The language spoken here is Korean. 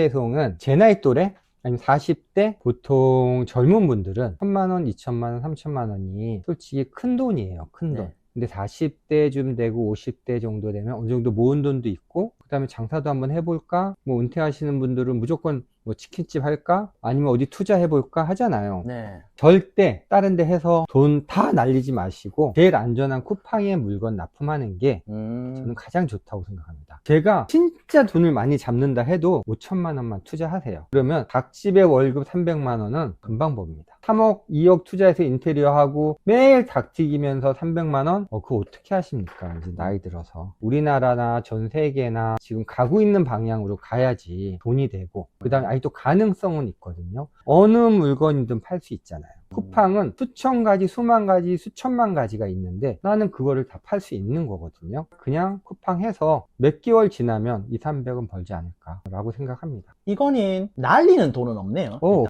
배송은 제 나이 또래 아니면 40대 보통 젊은 분들은 1천만 원, 2천만 원, 3천만 원이 솔직히 큰 돈이에요. 큰 돈. 네. 근데 40대쯤 되고 50대 정도 되면 어느 정도 모은 돈도 있고 그다음에 장사도 한번 해볼까? 뭐 은퇴하시는 분들은 무조건 뭐 치킨집 할까? 아니면 어디 투자해볼까 하잖아요. 네. 절대 다른 데 해서 돈 다 날리지 마시고 제일 안전한 쿠팡에 물건 납품하는 게 음. 저는 가장 좋다고 생각합니다. 제가 진 짜 돈을 많이 잡는다 해도 5천만 원만 투자하세요. 그러면 각 집의 월급 300만 원은 금방 법니다. 3억, 2억 투자해서 인테리어 하고 매일 닭 튀기면서 300만 원? 어, 그거 어떻게 하십니까? 이제 나이 들어서. 우리나라나 전 세계나 지금 가고 있는 방향으로 가야지 돈이 되고 그 다음에 또 가능성은 있거든요. 어느 물건이든 팔 수 있잖아요. 쿠팡은 수천 가지, 수만 가지, 수천만 가지가 있는데 나는 그거를 다 팔 수 있는 거거든요. 그냥 쿠팡 해서 몇 개월 지나면 2, 300은 벌지 않을까라고 생각합니다. 이거는 날리는 돈은 없네요. 오,